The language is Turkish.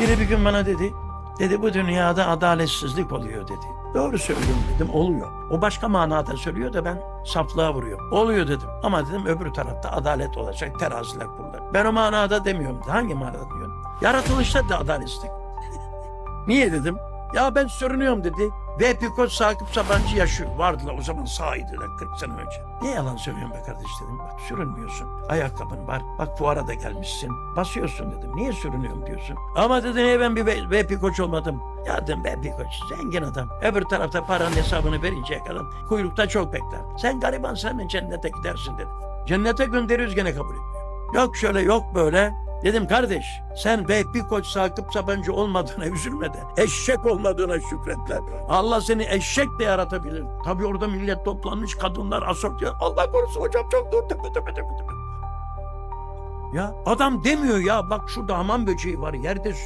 Biri bir gün bana dedi, dedi bu dünyada adaletsizlik oluyor dedi. Doğru söylüyorum dedim, oluyor. O başka manada söylüyor da ben saflığa vuruyorum. Oluyor dedim. Ama dedim öbür tarafta adalet olacak, teraziler kurulacak. Ben o manada demiyorum. Hangi manada diyorum? Yaratılışta da adaletsizlik. Niye dedim? Ya ben sürünüyorum dedi. Ve Piko Sakıp Sabancı yaşıyor. Vardılar o zaman sahaydılar 40 sene önce. Niye yalan söylüyorsun be kardeş dedim. Bak sürünmüyorsun. Ayakkabın var. Bak fuara da gelmişsin. Basıyorsun dedim. Niye sürünüyorum diyorsun. Ama dedi niye ben bir ve, ve Pikoç olmadım. Ya dedim ve Pikoç zengin adam. Öbür tarafta paranın hesabını verinceye kadar kuyrukta çok bekler. Sen gariban sen cennete gidersin dedi. Cennete gönderiyoruz gene kabul etmiyor. Yok şöyle yok böyle. Dedim kardeş sen Vehbi Koç Sakıp Sabancı olmadığına üzülme de eşek olmadığına şükretler. Allah seni eşek de yaratabilir. Tabii orada millet toplanmış kadınlar asortiyor. Allah korusun hocam çok dur tepe. Ya adam demiyor ya bak şurada hamam böceği var yerde su